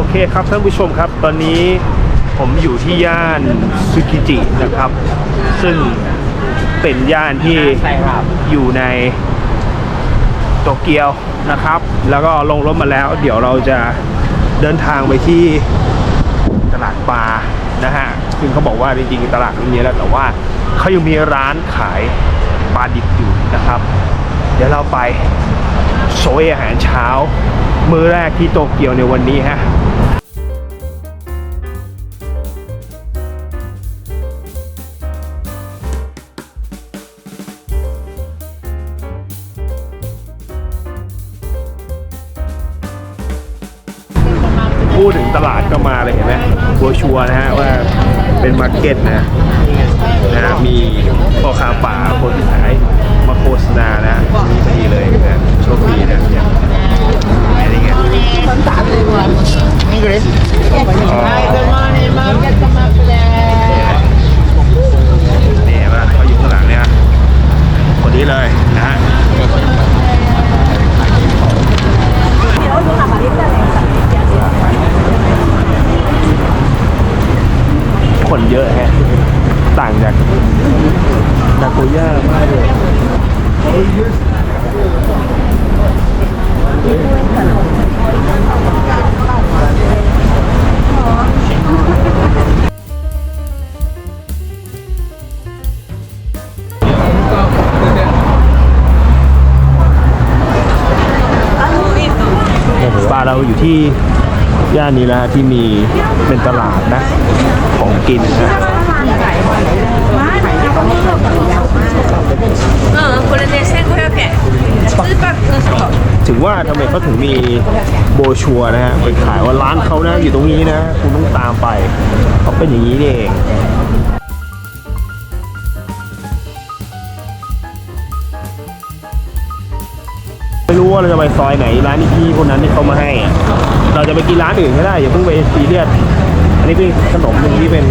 อเคครับท่านผู้ชมครับ ตอนนี้ผมอยู่ที่ย่านซึกิจินะครับ ซึ่งเป็นย่านที่อยู่ในโตเกียวนะครับ แล้วก็ลงรถมาแล้ว เดี๋ยวเราจะเดินทางไปที่ตลาดปลานะฮะซึ่งเขาบอกว่าจริงๆตลาดนี้แล้วแต่ว่าเขายังมีร้านขายปลาดิบอยู่นะครับ เดี๋ยวเราไปโซยอาหารเช้า มื้อแรกที่โตเกียวในวันนี้ฮะ พูดถึงตลาดก็มาเลยเห็นไหมบัวชัวร์นะฮะว่าเป็นมาร์เก็ตนะนะฮะมีพ่อค้าป่าคนขายมาโฆษณานะนี่พอดีเลยนะโชคดีนะเนี่ยอะไรเงี้ยอ๋อเนี่ยว่าเขาอยู่ข้างหลังเนี่ยคนนี้เลย ย่ามากเลยปลาเราอยู่ที่ย่านนี้แล้วฮะที่มีเป็นตลาดนะ ของกินนะ เออโคเรเนเซ่นโคเรเกะซื้อแบบเออว่าทำไมเขาถึงมีโบชัวนะฮะไปขายว่าร้านเขานะอยู่ตรงนี้นะ คุณต้องตามไปเขาเป็นอย่างนี้เองไม่รู้ว่าเราจะไปซอยไหนร้านที่พี่คนนั้นที่เขามาให้ เราจะไปกินร้านอื่นก็ได้อย่าเพิ่งไปซีเรียสอันนี้เป็นขนมหนึ่งที่เป็น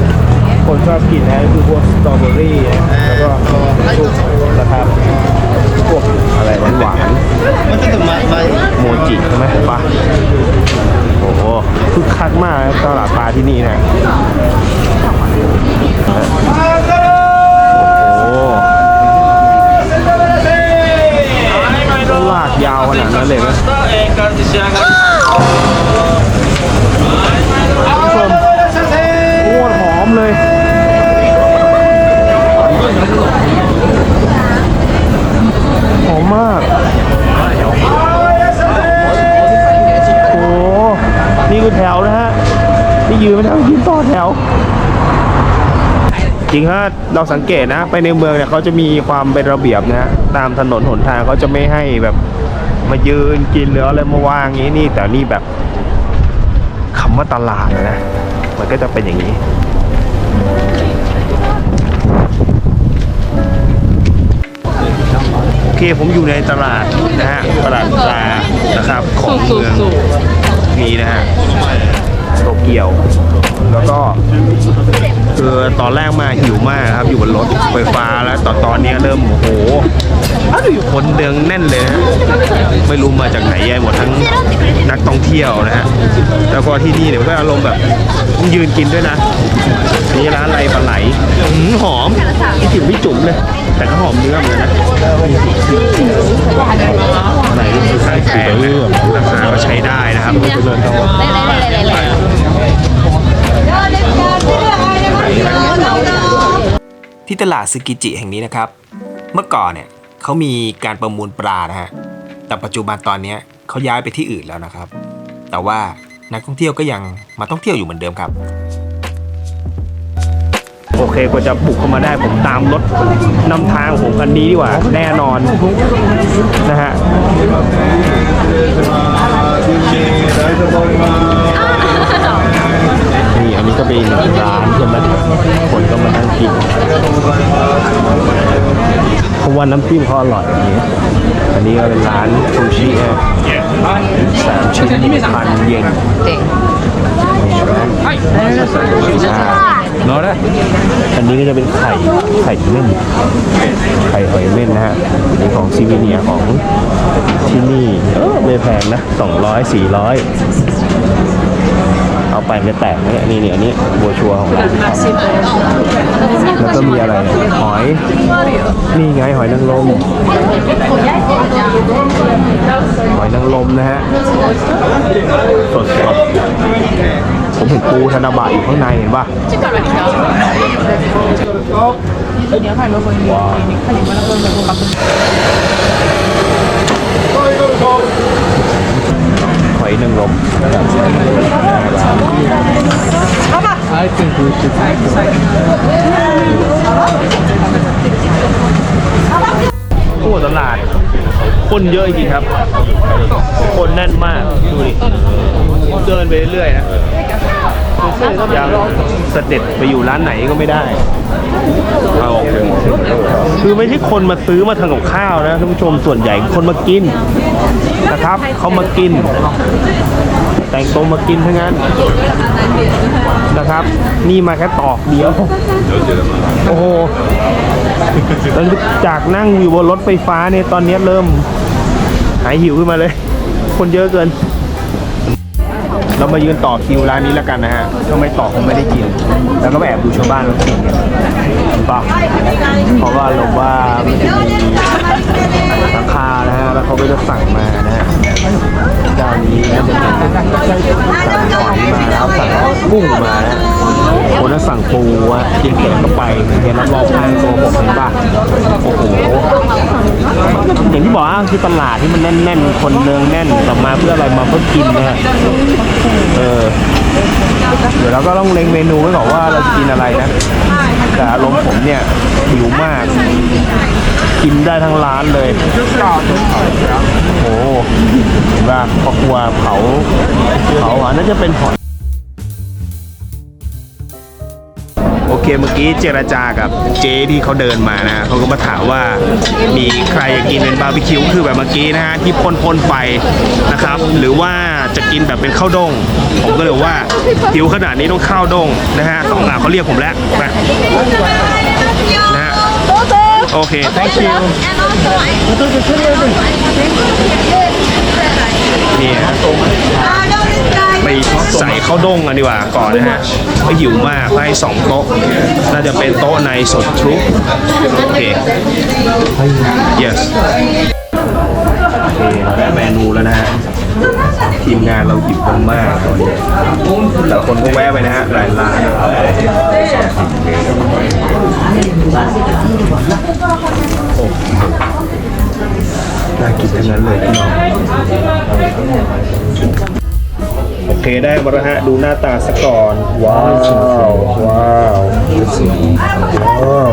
คนชอบกินนะคือพวกสตรอเบอรี่นะแล้วก็พวกนะครับพวกอะไรหวานหวานๆโมจิใช่ไหมปลาโอ้โหคึกคักมากนะตลาดปลาที่นี่นะโอ้โหต้องลากยาวขนาดนั้นเลยนะผู้ชมโคตรหอมเลย หอมมาก โอ้โหนี่คือแถวนะฮะ นี่ยืนไม่ได้ยืนต่อแถว จริงฮะเราสังเกตนะ ไปในเมืองเนี่ยเขาจะมีความเป็นระเบียบนะฮะ ตามถนนหนทางเขาจะไม่ให้แบบมายืนกินหรืออะไรมาวางอย่างนี้นี่แต่นี่แบบคำว่าตลาดนะ มันก็จะเป็นอย่างนี้ เคผมอยู่ในตลาดนะฮะตลาดปลานะครับของเมืองนี้นะฮะโตเกียว แล้วก็คือตอนแรกมาหิวมากครับ อยู่บนรถไฟฟ้าแล้วตอนตอนนี้เริ่มโอ้โหอยู่คนเดืองแน่นเลยนะไม่รู้มาจากไหนแย่หมดทั้งนักท่องเที่ยวนะฮะแล้วก็ที่นี่เนี่ยมันก็อารมณ์แบบยืนกินด้วยนะนี่ร้านอะไรปลาไหลอื้อหือหอมคิดถึงพี่จุ๋มเลย แต่ก็หอมเนื้อเหมือนกันนะอะไรนี่คือค่าแพงนะราคาก็ใช้ได้นะครับที่ตลาดซึกิจิแห่งนี้นะครับ เมื่อก่อนเนี่ยเขามีการประมูลปลานะฮะแต่ปัจจุบันตอนนี้เขาย้ายไปที่อื่นแล้วนะครับ แต่ว่านักท่องเที่ยวก็ยังมาท่องเที่ยวอยู่เหมือนเดิมครับ โอเคกว่าจะบุกเข้ามาได้ผมตามรถนำทางผมคันนี้ดีกว่า แน่นอนนะฮะนี่อันนี้ก็เป็นร้านใช่ไหมคนก็มานั่งกินเพราะว่าน้ำจิ้มเขาอร่อยอย่างนี้อันนี้ก็เป็นร้านซูชิฮะสามชิ้นพันเยนนี่เห็นไหมอ่า เนาะนะอันนี้ก็จะเป็นไข่ไข่เม่นไข่หอยเม่นนะฮะอันนี้ของซีเวเนียของที่นี่เออไม่แพงนะ200 400เอาไปมันจะแตกไหมเนี่ยนี่นี่อันนี้บัวชัวร์ของเราแล้วก็มีอะไรเนี่ยหอย นี่ไงหอยนางรมหอยนางรมนะฮะสดสดผม เห็นปูธนบัตรอยู่ข้างในเห็นป่ะหอยหนางรมโอ้ตลาด คนเยอะจริงครับ คนแน่นมาก ดูดิ เดินไปเรื่อยๆนะ ยังเสด็จไปอยู่ร้านไหนก็ไม่ได้เอาคือไม่ใช่คนมาซื้อมาทำกับข้าวนะท่านผู้ชมส่วนใหญ่คนมากินนะครับเขามากิน แต่งตัวมากินทั้งนั้นนะครับ นี่มาแค่ตอกเดียวโอ้โหจากนั่งอยู่บนรถไฟฟ้าเนี่ยตอนนี้เริ่มหายหิวขึ้นมาเลย คนเยอะเกิน เรามายืนต่อคิวร้านนี้แล้วกันนะฮะถ้าไม่ต่อคงไม่ได้กิน แล้วก็แอบดูชาวบ้านเรากินกันเห็นปะเพราะว่าเราว่ามันจะมีราคานะฮะแล้วเขาก็จะสั่งมานะฮะ เจ้านี้ก็จะเป็นสั่งหอยมาแล้วสั่งกุ้งมานะคนนั้นสั่งปูอะกินเสร็จก็ไปเห็นรอบๆข้างตัวผมเห็นปะโอ้โหอย่างที่บอกอะคือตลาดที่มันแน่นๆ คนเนืองแน่นกลับมาเพื่ออะไรมาเพื่อกินนะฮะเออเดี๋ยวเราก็ต้องเล็งเมนูไว้ก่อนว่าเราจะกินอะไรนะแต่อารมณ์ผมเนี่ยหิวมาก กินได้ทั้งร้านเลยโอ้โหเห็นป่ะพอครัวเผาเผาอะน่าจะเป็นหอยโอเคเมื่อกี้เจรจากับเจ๊ที่เขาเดินมานะเขาก็มาถามว่ามีใครอยากกินเป็นบาร์บีคิวคือแบบเมื่อกี้นะฮะที่พ่นพ่นไฟนะครับ หรือว่าจะกินแบบเป็นข้าวด้ง ผมก็เลยว่าหิวขนาดนี้ต้องข้าวด้งนะฮะสองอะเขาเรียกผมแล้วนะนะฮะ โอเค thank you นี่ฮะไปใส่ข้าวด้งกันดีกว่าก่อนนะฮะไม่หิวมากให้สองโต๊ะ น่าจะเป็นโต๊ะในสดทรุปโอเค yes โอเคเราได้เมนูแล้วนะฮะ ทีมงานเราหยิบกันมากตอนนี้แต่คนก็แวะไปนะฮะหลายร้าน น่ากินทั้งนั้นเลยพี่น้องโอเคได้มาแล้วฮะดูหน้าตาซะก่อน ว้าว ว้าวว้าว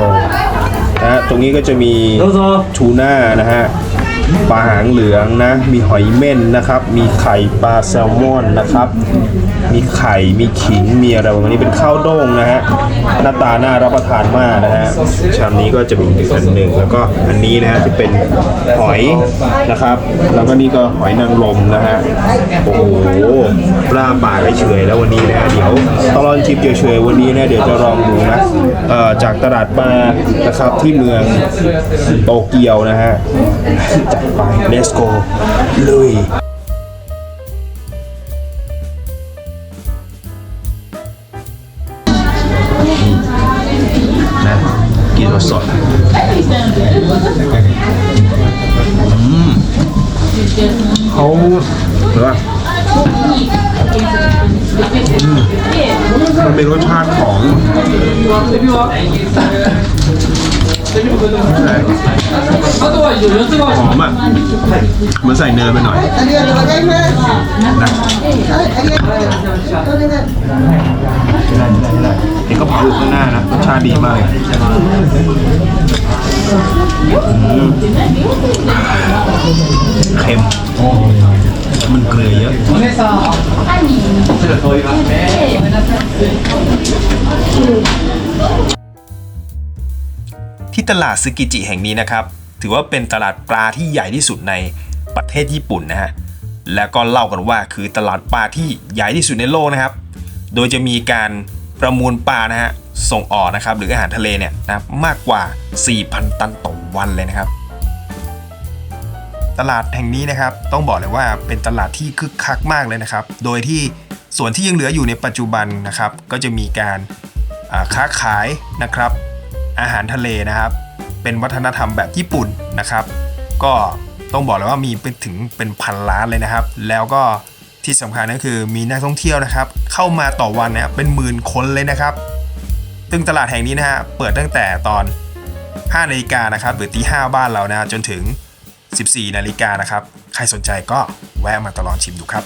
นะฮะตรงนี้ก็จะมีทูน่านะฮะ ปลาหางเหลืองนะ มีหอยเม่นนะครับ มีไข่ปลาแซลมอนนะครับ มีไข่ มีขิง มีอะไรประมาณนี้เป็นข้าวโด้งนะฮะ หน้าตาน่ารับประทานมากนะฮะ ชามนี้ก็จะมีอันหนึ่งแล้วก็อันนี้นะฮะที่เป็นหอยนะครับ แล้วก็นี่ก็หอยนางรมนะฮะ โอ้โห ปลาป่าไปเฉยแล้ววันนี้นะเดี๋ยวตลอดชิปเฉยๆวันนี้นะเดี๋ยวจะลองดูนะจากตลาดปลานะครับที่เมืองโตเกียวนะฮะจัดไปเลสโกเลุย รสชาติของหอมอะเหมันใส่เนยไปหน่อยนะเห็นเขาเผาอยู่ข้างหน้านะรสชาติดีมากเลยอืมเค็มมันเกลือเยอะ ที่ตลาดซึกิจิแห่งนี้นะครับ ถือว่าเป็นตลาดปลาที่ใหญ่ที่สุดในประเทศญี่ปุ่นนะฮะและก็เล่ากันว่าคือตลาดปลาที่ใหญ่ที่สุดในโลกนะครับ โดยจะมีการประมูลปลานะฮะส่งออกนะครับหรืออาหารทะเลเนี่ยนะมากกว่า 4,000 ตันต่อวันเลยนะครับ ตลาดแห่งนี้นะครับต้องบอกเลยว่าเป็นตลาดที่คึกคักมากเลยนะครับ โดยที่ส่วนที่ยังเหลืออยู่ในปัจจุบันนะครับ ก็จะมีการค้าขายนะครับ อาหารทะเลนะครับ เป็นวัฒนธรรมแบบญี่ปุ่นนะครับ ก็ต้องบอกเลยว่ามีเป็นถึงเป็นพันล้านเลยนะครับ แล้วก็ที่สำคัญก็คือมีนักท่องเที่ยวนะครับ เข้ามาต่อวันเนี่ยเป็นหมื่นคนเลยนะครับ ซึ่งตลาดแห่งนี้นะฮะเปิดตั้งแต่ตอน5นาฬิกานะครับหรือตี5บ้านเรานะฮะจนถึง 14นาฬิกานะครับ ใครสนใจก็แวะมาตลอดชิมดูครับ